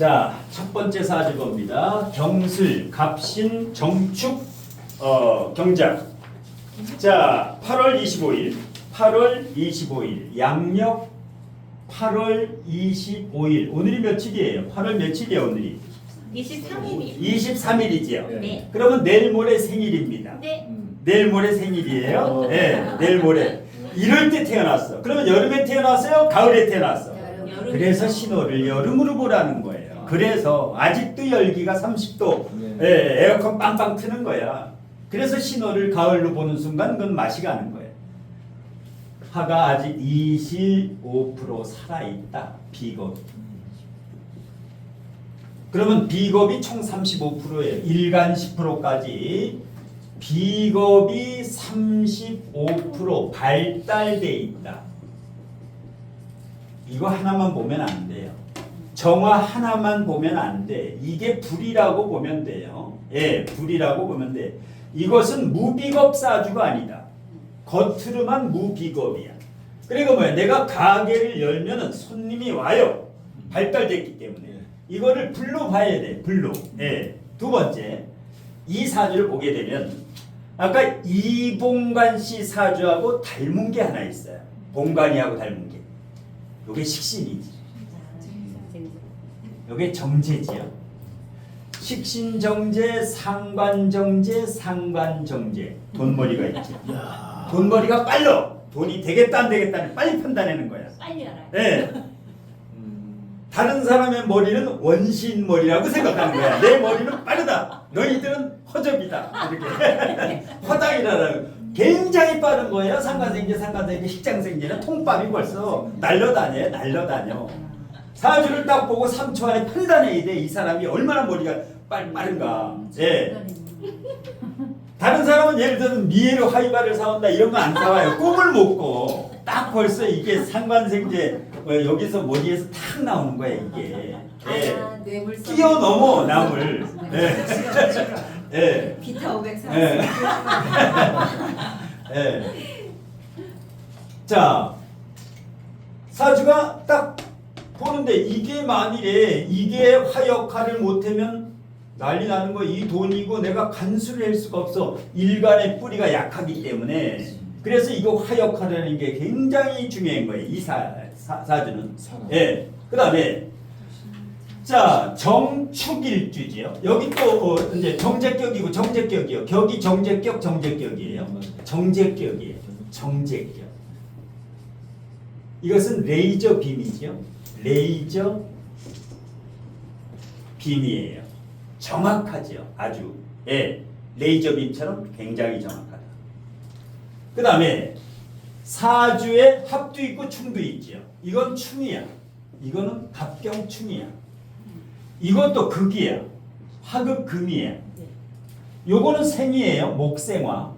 자, 첫 번째 사주 봅니다. 경술, 갑신, 정축, 어, 경작. 자, 8월 25일, 8월 25일, 양력 8월 25일. 오늘이 며칠이에요? 8월 며칠이에요, 오늘이? 23일이요. 23일이지요. 네. 그러면 내일 모레 생일입니다. 네. 음. 내일 모레 생일이에요. 어. 네, 내일 모레. 이럴 때 태어났어. 그러면 여름에 태어났어요? 가을에 태어났어? 여름. 그래서 신호를 여름으로 보라는 거예요. 그래서 아직도 열기가 30도, 네. 예, 에어컨 빵빵 트는 거야. 그래서 신호를 가을로 보는 순간 그건 맛이 가는 거예요. 화가 아직 25% 살아있다. 비겁. 그러면 비겁이 총 35%예요. 일간 10%까지 비겁이 35% 발달돼 있다. 이거 하나만 보면 안 돼요. 정화 하나만 보면 안 돼. 이게 불이라고 보면 돼요. 예, 불이라고 보면 돼. 이것은 무비겁 사주가 아니다. 겉으로만 무비겁이야. 그리고 뭐야? 내가 가게를 열면은 손님이 와요. 발달됐기 때문에. 이거를 불로 봐야 돼. 불로. 예. 두 번째. 이 사주를 보게 되면 아까 이봉관 씨 사주하고 닮은 게 하나 있어요. 봉관이하고 닮은 게. 요게 식신이지. 요게 정제지요. 식신정제, 상관정제, 상관정제. 돈머리가 있지. 야. 돈머리가 빨라. 돈이 되겠다 안 되겠다는 빨리 판단하는 거야. 빨리 알아요. 예. 음. 다른 사람의 머리는 원신 머리라고 생각하는 거야. 내 머리는 빠르다. 너희들은 허접이다. 이렇게 허당이라는 굉장히 빠른 거예요. 상관생제, 상관생제, 식장생제는 통밥이 벌써 날려다녀, 날려다녀. 사주를 딱 보고 3초 안에 판단해야 돼. 이 사람이 얼마나 머리가 빨, 빠른가. 예. 다른 사람은 예를 들면 미에로 하이바를 사온다 이런 거 안 사와요. 꿈을 못 꿔. 딱 벌써 이게 상관생제 어, 여기서 머리에서 탁 나오는 거야 이게. 예. 아, 뇌물성. 뛰어넘어 남을. 예. 예. 비타 540. 예. 예. 자 사주가 딱 보는데 이게 만일에 이게 화역화를 못하면 난리 나는 거 이 돈이고 내가 간수를 할 수가 없어 일간의 뿌리가 약하기 때문에 그래서 이거 화역화라는 게 굉장히 중요한 거예요 이 사, 사, 사주는. 예. 그 다음에 자 정축일주지요. 여기 또 어, 이제 정제격이고 정제격이요. 격이 정제격 정제격이에요. 정제격이에요. 정제격. 이것은 레이저 빔이죠. 레이저 빔이에요. 정확하죠. 아주 예. 레이저 빔처럼 굉장히 정확하다. 그 다음에 사주에 합도 있고 충도 있지요. 이건 충이야. 이거는 갑경충이야. 이것도 극이야. 화극금이야. 요거는 생이에요. 목생화.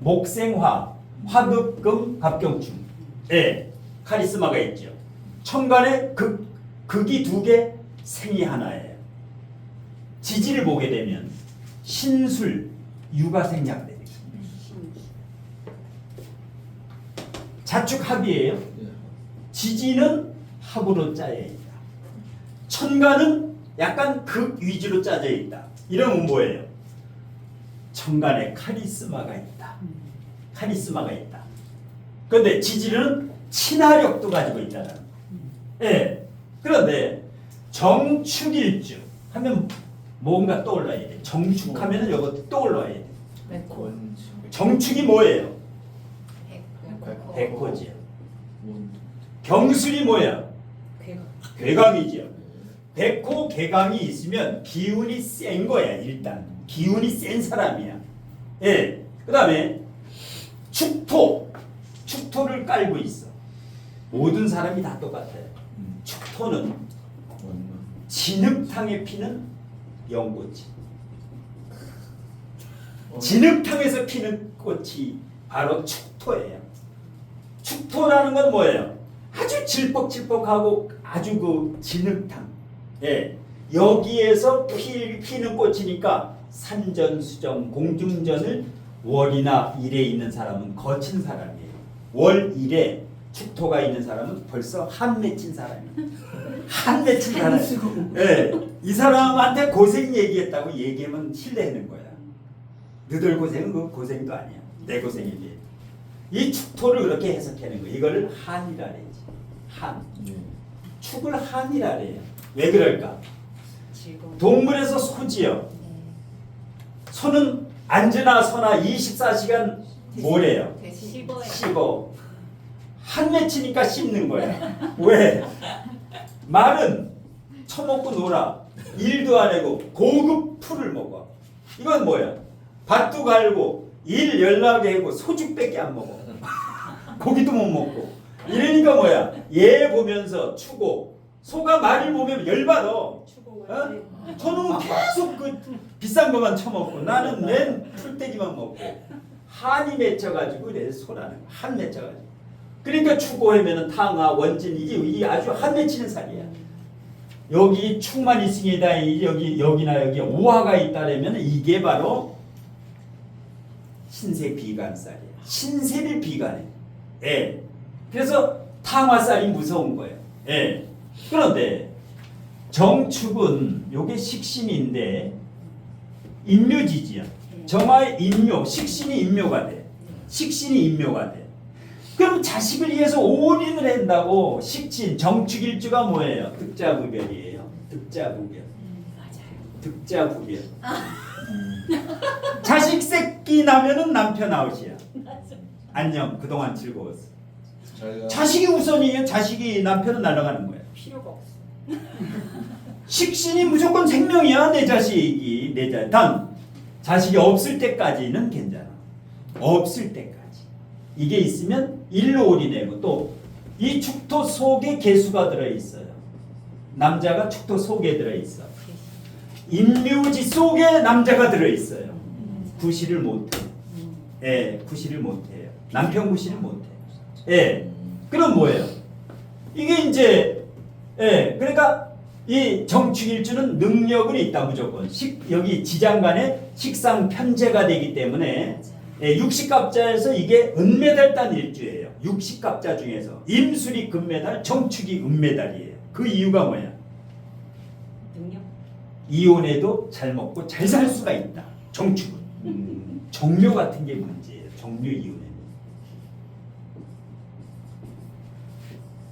목생화. 화극금 갑경충. 예. 카리스마가 있죠. 천간에 극, 극이 두 개, 생이 하나예요. 지지를 보게 되면 신술, 육아생략 되죠. 자축 합이에요. 예. 지지는 합으로 짜여 있다. 천간은 약간 극 위주로 짜져 있다. 이러면 뭐예요? 천간에 카리스마가 있다. 카리스마가 있다. 그런데 지지는 친화력도 가지고 있다는. 예. 그런데 정축일주 하면 뭔가 떠올라야 돼. 정축하면은 이것도 떠올라야 돼. 원주. 정축이 뭐예요? 백호. 백호지요. 원. 경술이 뭐야? 괴가. 괴강이지요. 백호 개강이 있으면 기운이 센 거야 일단 기운이 센 사람이야. 예. 그다음에 축토 축토를 깔고 있어. 모든 사람이 다 똑같아요. 원만. 진흙탕에 피는 연꽃이. 어. 진흙탕에서 피는 꽃이 바로 축토예요. 축토라는 건 뭐예요? 아주 질퍽질퍽하고 아주 그 진흙탕. 예. 여기에서 피, 피는 꽃이니까 산전수정, 공중전을 월이나 일에 있는 사람은 거친 사람이에요. 월 일에 축토가 있는 사람은 벌써 한 맺힌 사람이에요. 한 맺힌 사람. 예, 이 사람한테 고생 얘기했다고 얘기하면 신뢰하는 거야. 너들 고생은 그 고생도 아니야. 내 고생이지. 이 축토를 그렇게 해석하는 거. 이거를 한이라 그러지. 한. 네. 축을 한이라 그래요. 왜 그럴까? 동물에서 소지요. 소는 앉으나 서나 24시간 뭐래요? 대신 씹어요. 씹어. 한 맺히니까 씹는 거야. 왜? 말은 처먹고 놀아. 일도 안 하고 고급 풀을 먹어. 이건 뭐야? 밭도 갈고 일 연락에 하고 소죽밖에 안 먹어. 고기도 못 먹고. 이러니까 뭐야? 얘 보면서 추고 소가 말을 보면 열받아. 어? 저는 계속 그 비싼 것만 처먹고 나는 맨 풀떼기만 먹고 한이 맺혀가지고 내 소라는 거야. 한 맺혀가지고 그러니까 추고하면은 탕화 원진 이게 이게 아주 한 맺히는 살이야 여기 축만 있으니다 여기 여기나 여기 오화가 있다라면 이게 바로 신세 비관살이야 신세를 비관해 예 그래서 탕화살이 무서운 거예요 예 그런데 정축은 요게 식신인데 인묘지지야. 정화의 인묘, 식신이 인묘가 돼. 식신이 인묘가 돼. 그럼 자식을 위해서 올인을 한다고 식신, 정축일주가 뭐예요? 득자부별이에요. 득자부별. 맞아요. 득자부별. 자식 새끼 나면은 남편 아웃이야. 안녕. 그동안 즐거웠어. 자식이 우선이에요. 자식이 남편은 날아가는 거야. 필요가 없어. 식신이 무조건 생명이야 내 자식이 내 자. 단 자식이 없을 때까지는 괜찮아. 없을 때까지 이게 있으면 일로 올인하고 또 이 축토 속에 개수가 들어 있어요. 남자가 축토 속에 들어 있어. 인묘지 속에 남자가 들어 있어요. 구실을 못해. 예, 구실을 못해요. 남편 구실을 못해. 예. 그럼 뭐예요? 이게 이제 예, 그러니까 이 정축일주는 능력은 있다 무조건. 식 여기 지장간에 식상 편제가 되기 때문에 예, 육식갑자에서 이게 은메달 딴 일주예요. 육식갑자 중에서 임술이 금메달, 정축이 은메달이에요. 그 이유가 뭐야? 능력. 이혼해도 잘 먹고 잘 살 수가 있다. 정축은. 정묘 같은 게 문제예요. 정묘 이혼에.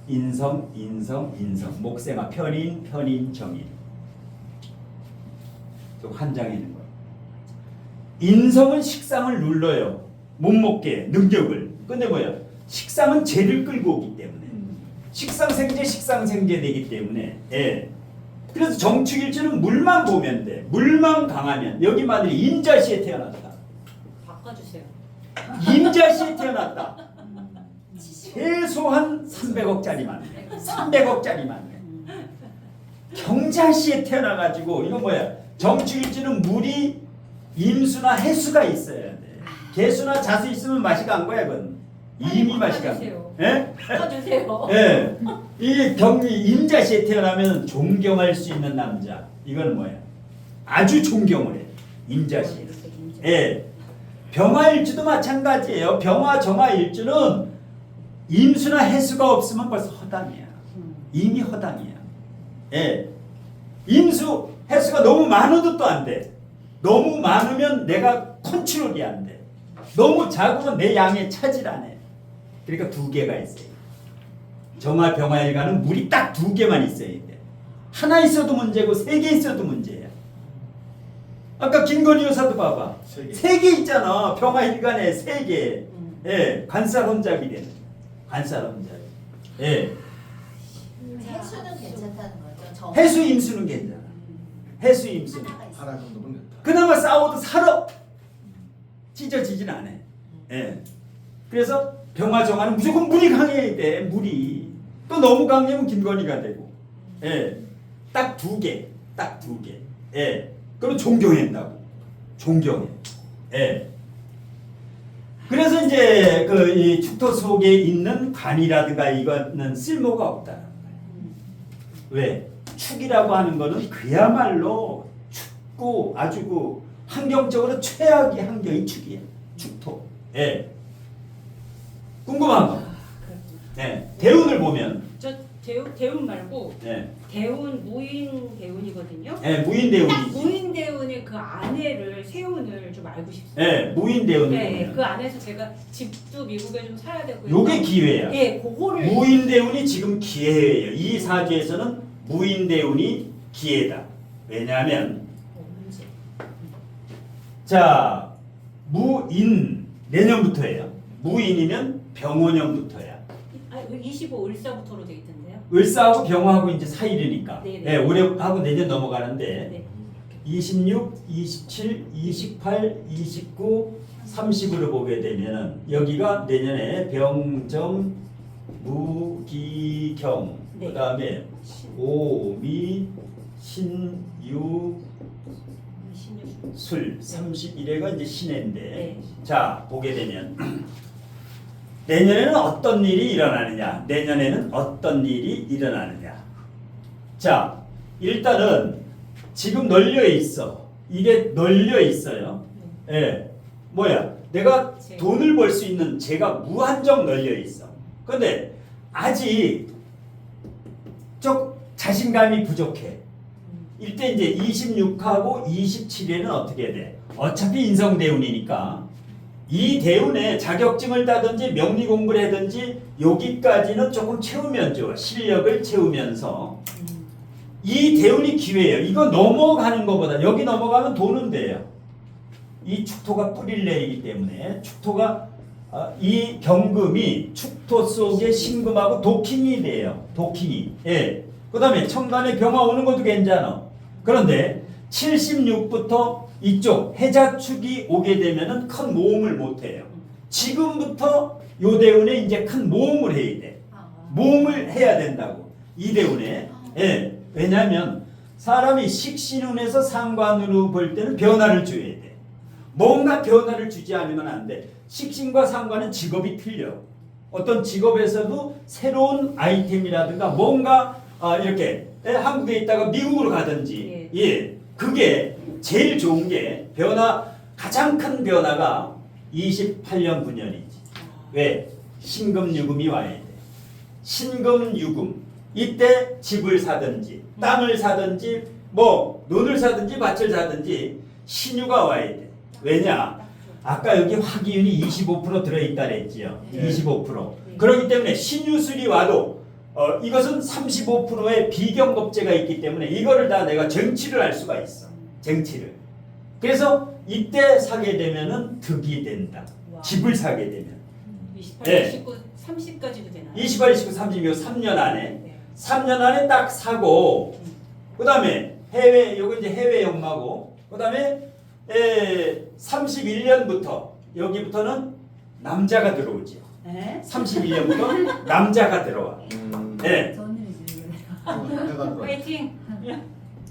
인성, 인성, 인성. 목생아 편인, 편인, 정인. 또 한장에 있는 거예요. 인성은 식상을 눌러요. 못 먹게 능력을. 근데 뭐야? 식상은 죄를 끌고 오기 때문에. 식상생재, 식상생재 되기 때문에. 예. 그래서 정축일주는 물만 보면 돼. 물만 강하면 여기 만약에 임자시에 태어났다. 바꿔주세요. 임자시에 태어났다. 최소한 300억짜리만 돼. 300억짜리만 돼. 경자시에 태어나가지고 이거 뭐야? 정축일주는 물이 임수나 해수가 있어야 돼. 개수나 자수 있으면 맛이 간 거야, 그건. 이미 맛이 간 거야. 예? 바꿔주세요. 예. 이 경리 임자시에 태어나면 존경할 수 있는 남자. 이건 뭐야? 아주 존경을 해. 임자시. 예. 병화일주도 마찬가지예요. 병화 정화일주는 임수나 해수가 없으면 벌써 허당이야. 이미 허당이야. 예. 임수 해수가 너무 많아도 또 안 돼. 너무 많으면 내가 컨트롤이 안 돼. 너무 작으면 내 양에 차질 안 해. 그러니까 두 개가 있어요. 정화 병화일간은 물이 딱 두 개만 있어야 돼. 하나 있어도 문제고 세 개 있어도 문제야. 아까 김건희 여사도 봐봐. 세 개. 있잖아. 병화 일간에 세 개. 음. 예, 관살 혼잡이 되는. 관살 혼잡. 예. 해수는 괜찮다는 거죠. 정- 해수 임수는 괜찮아. 해수 임수는. 있어. 하나 정도면 됐다. 그나마 싸워도 살아. 찢어지진 않아. 예. 그래서 병화 정화는 무조건 물이 강해야 돼. 물이. 또 너무 강하면 김건희가 되고. 예. 딱 두 개. 딱 두 개. 예. 그럼 존경한다고. 존경해. 예. 그래서 이제 그이 축토 속에 있는 관이라든가 이거는 쓸모가 없다. 왜? 축이라고 하는 거는 그야말로 춥고 아주 그 환경적으로 최악의 환경이 축이야. 축토. 예. 궁금한 거. 네. 대운을 보면 저 대운 대운 말고 예. 대운 무인 대운이거든요. 예, 무인 딱 대운이지. 무인 대운의 그 아내를 세운을 좀 알고 싶어요. 예, 무인 대운이 네, 보면 그 안에서 제가 집도 미국에 좀 사야 되고. 요게 기회야. 예, 그거를 무인 대운이 지금 기회예요. 이 사주에서는 무인 대운이 기회다. 왜냐하면. 자 무인 내년부터예요. 무인이면 병원년부터야. 아, 25 을사부터로 돼 있던데요. 을사하고 병화하고 이제 사일이니까. 네네. 예, 올해하고 내년 넘어가는데 네. 26, 27, 28, 29, 30으로 보게 되면 여기가 내년에 병정, 무기경, 네. 그다음에 오미, 신유, 26. 술 31회가 이제 신해인데 네. 자 보게 되면 내년에는 어떤 일이 일어나느냐? 내년에는 어떤 일이 일어나느냐? 자 일단은 지금 널려 있어. 이게 널려 있어요. 예. 뭐야? 내가 제- 돈을 벌 수 있는 제가 무한정 널려 있어. 근데 아직 좀 자신감이 부족해. 음. 이때 이제 26하고 27에는 어떻게 돼? 어차피 인성대운이니까 이 대운에 자격증을 따든지 명리 공부를 하든지 여기까지는 조금 채우면 좋아. 실력을 채우면서 음. 이 대운이 기회예요. 이거 넘어가는 것보다 여기 넘어가면 돈은 돼요. 이 축토가 뿌리를 내리기 때문에 축토가 어, 이 경금이 축토 속에 신금하고 도킹이 돼요. 도킹이. 예. 그 다음에 천간에 병화 오는 것도 괜찮아. 그런데 76부터 이쪽 해자축이 오게 되면은 큰 모험을 못 해요. 지금부터 요 대운에 이제 큰 모험을 해야 돼. 아. 모험을 해야 된다고. 이 대운에. 예. 왜냐하면 사람이 식신운에서 상관으로 볼 때는 변화를 줘야 돼. 뭔가 변화를 주지 않으면 안 돼. 식신과 상관은 직업이 틀려. 어떤 직업에서도 새로운 아이템이라든가 뭔가 아, 이렇게 예, 한국에 있다가 미국으로 가든지 예. 그게 제일 좋은 게 변화 가장 큰 변화가 28년 9년이지. 왜? 신금 유금이 와야 돼. 신금 유금. 이때 집을 사든지 땅을 사든지 뭐 논을 사든지 밭을 사든지 신유가 와야 돼. 왜냐? 아까 여기 화기운이 25% 들어있다 그랬지요. 네. 25%. 그렇기 때문에 신유술이 와도 어, 이것은 35%의 비경겁제가 있기 때문에 이거를 다 내가 정치를 할 수가 있어. 정치를. 그래서 이때 사게 되면은 득이 된다. 와. 집을 사게 되면. 28, 네. 29, 30까지도 되나요? 28, 29, 30, 요 3년 안에 네. 3년 안에 딱 사고 그 다음에 해외 요거 이제 해외 연마고 그 다음에 31년부터 여기부터는 남자가 들어오죠. 네. 31년부터 남자가 들어와. 음. 네, 어.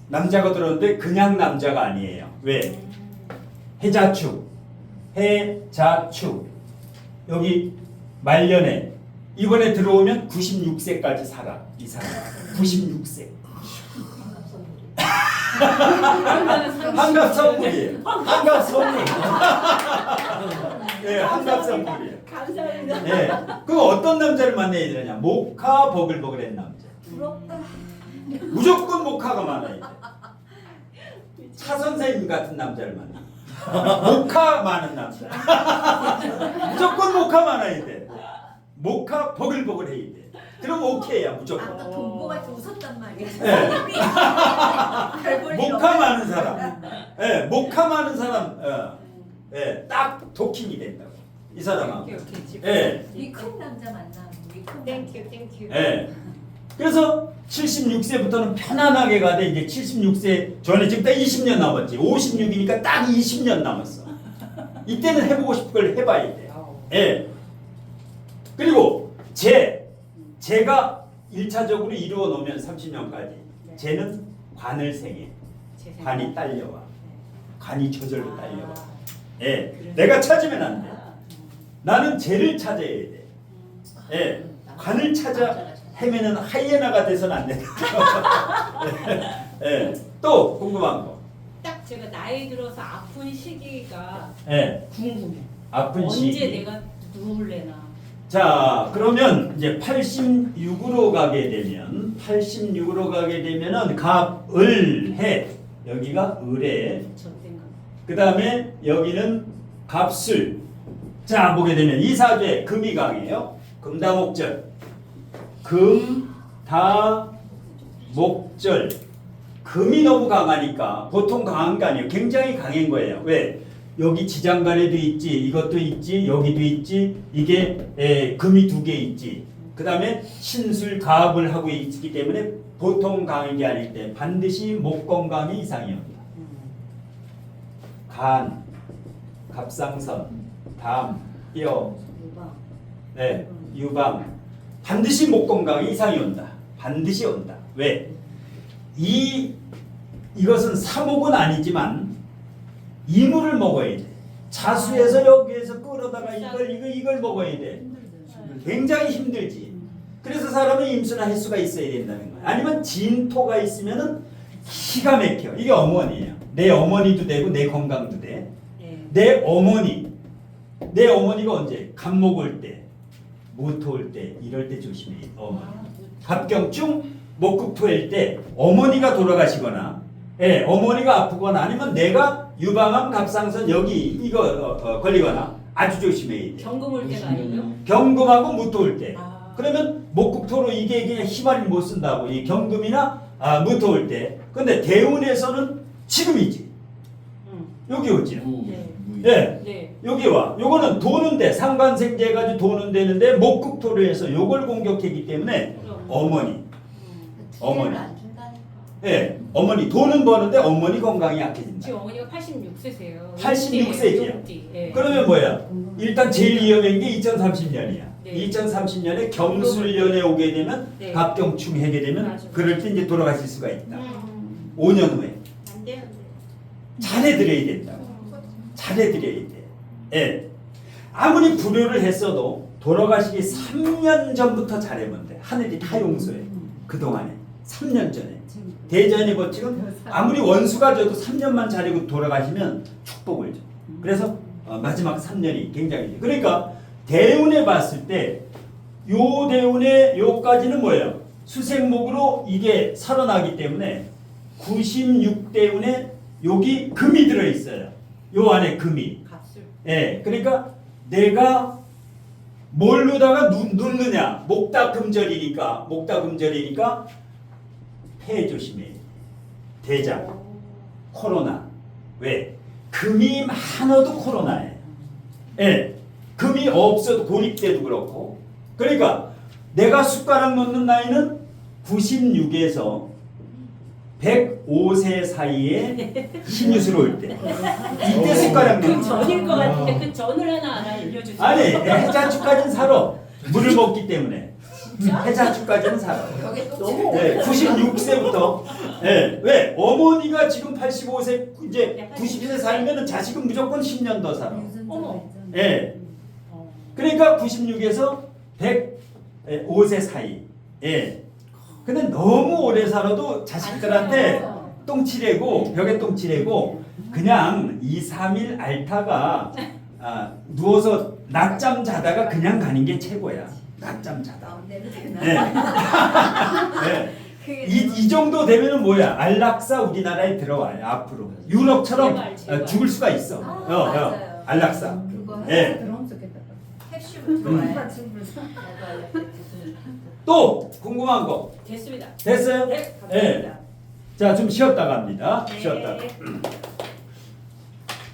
남자가 들어오는데 그냥 남자가 아니에요. 왜? 해자축, 해자축 여기 말년에 이번에 들어오면 96세까지 살아 이 사람 96세 한갑 선물이에요 한갑 선물 예 한갑 선물이에요 감사합니다. 예 그럼 어떤 남자를 만나야 되느냐? 목화 버글버글한 남자. 부럽다. 무조건 목화가 많아야 돼 차 선생님 같은 남자를 만나. 목화 많은 남자. 무조건 목화 많아야 돼. 목화 버글버글 해야 돼. 그럼 오케이야 무조건. 아까 동보가 좀 웃었단 말이야. 네. 없네. 많은 사람. 예 목화 많은 사람 어, 예, 딱 도킹이 된다고 이. 집. 예. 위큰 남자 만나. 위큰 땡큐 땡큐. 예. 그래서 76세부터는 편안하게 가되 이제 76세 전에 지금 딱 20년 남았지. 56이니까 딱 20년 남았어. 이때는 해보고 싶은 걸 해봐야 돼. 예. 그리고 재, 재가 1차적으로 이루어 놓으면 30년까지. 네. 재는 관을 생해. 제. 관이 딸려와. 네. 관이 저절로 딸려와. 아, 예. 내가 찾으면 안 돼. 아, 나는 재를 찾아야 돼. 예. 관을 찾아 헤매는 하이에나가 돼서는 안 된다. 예. 또 궁금한 거. 딱 제가 나이 들어서 아픈 시기가 예. 궁금해. 아픈 언제 시기. 내가 누울래나. 자, 그러면 이제 86으로 가게 되면 86으로 가게 되면은 갑을 해. 여기가 을에 전생각. 그 다음에 여기는 갑술. 자, 보게 되면 이 사주에 금이 강해요. 금다목절. 금, 다, 목절. 금이 너무 강하니까 보통 강한 게 아니에요. 굉장히 강한 거예요. 왜? 여기 지장간에도 있지, 이것도 있지, 여기도 있지, 이게 에, 금이 두 개 있지. 그 다음에 신술 가압을 하고 있기 때문에 보통 강한 게 아닐 때 반드시 목 건강이 옵니다. 간, 갑상선, 담, 뼈. 네, 유방 반드시 목 건강에 이상이 온다. 반드시 온다. 왜? 이 이것은 사목은 아니지만 이물을 먹어야 돼. 자수해서 여기에서 끌어다가 이걸 이거 이걸 먹어야 돼. 굉장히 힘들지. 그래서 사람은 임수나 횟수가 있어야 된다는 거야. 아니면 진토가 있으면은 기가 막혀. 이게 어머니예요. 내 어머니도 되고 내 건강도 돼. 예. 내 어머니, 내 어머니가 언제 감목 올 때, 모토 올 때, 이럴 때 조심해. 어머니. 갑경충 목극토일 때 어머니가 돌아가시거나, 예, 어머니가 아프거나 아니면 내가 유방암 갑상선 여기 이거 어, 어, 걸리거나 아주 조심해야 돼. 경금 올 때가 아니고요. 경금하고 무토 올 때. 아. 그러면 목국토로 이게 그냥 희말을 못 쓴다고 이 경금이나 아, 무토 올 때. 근데 대운에서는 지금이지. 음. 여기 오지. 네. 예. 네. 여기 와. 요거는 도는데 상관생제 가지고 도는 되는데 목국토로 해서 요걸 공격했기 때문에 그럼. 어머니. 음. 어머니. 예. 어머니 돈은 버는데 어머니 건강이 약해진다. 지금 어머니가 86세세요. 86 세지요? 예. 그러면 뭐야? 일단 제일 위험한 게 2030년이야. 네. 2030년에 경술년에 오게 되면 네. 갑경충 하게 되면 맞아. 그럴 때 이제 돌아가실 수가 있다. 음. 5년 후에. 잘해드려야 된다. 잘해드려야 돼. 예. 아무리 불효를 했어도 돌아가시기 3년 전부터 잘하면 돼. 하늘이 다 용서해. 그동안에 3년 전에 대전의 법칙은 아무리 원수가 져도 3년만 잘하고 돌아가시면 축복을 줘. 그래서 어, 마지막 3년이 굉장히 그러니까 대운에 봤을 때 요 대운에 요까지는 뭐예요? 수생목으로 이게 살아나기 때문에 96대운에 여기 금이 들어 있어요. 요 안에 금이. 값을. 예, 그러니까 내가 뭘로다가 누, 눕느냐? 목다금절이니까, 목다금절이니까 폐 조심해. 대장, 코로나. 왜? 금이 많아도 코로나예요. 예, 금이 없어도 고립돼도 그렇고. 그러니까 내가 숟가락 놓는 나이는 96에서 105세 사이에 신유술 올 때. 이때 숟가락 그 놓는 전일 것 같은데 그 전을 하나 하나 알려주세요. 아니 해자축까지는 살아 물을 먹기 때문에. 해자축까지는 살아. 여기 또 너무 네, 96세부터. 네, 왜? 어머니가 지금 85세 이제 90세. 살면은 자식은 무조건 10년 더 살아. 어머. 예. 어. 그러니까 96에서 105세 사이. 예 근데 너무 오래 살아도 자식들한테 똥칠해고 벽에 똥칠해고 그냥 2, 3일 앓다가 아, 누워서 낮잠 자다가 그냥 가는 게 최고야. 낮잠 자다. 되나? 네. 네. 그게 이, 이 정도 되면은 뭐야? 안락사 우리나라에 들어와요. 앞으로 유럽처럼 제발, 제발. 어, 죽을 수가 있어. 아, 어, 어. 안락사. 그거 예. 들어오면 좋겠다. 캡슐 음. 또 궁금한 거 됐습니다. 됐어요? 네, 감사합니다. 자, 좀 쉬었다 갑니다. 네. 쉬었다.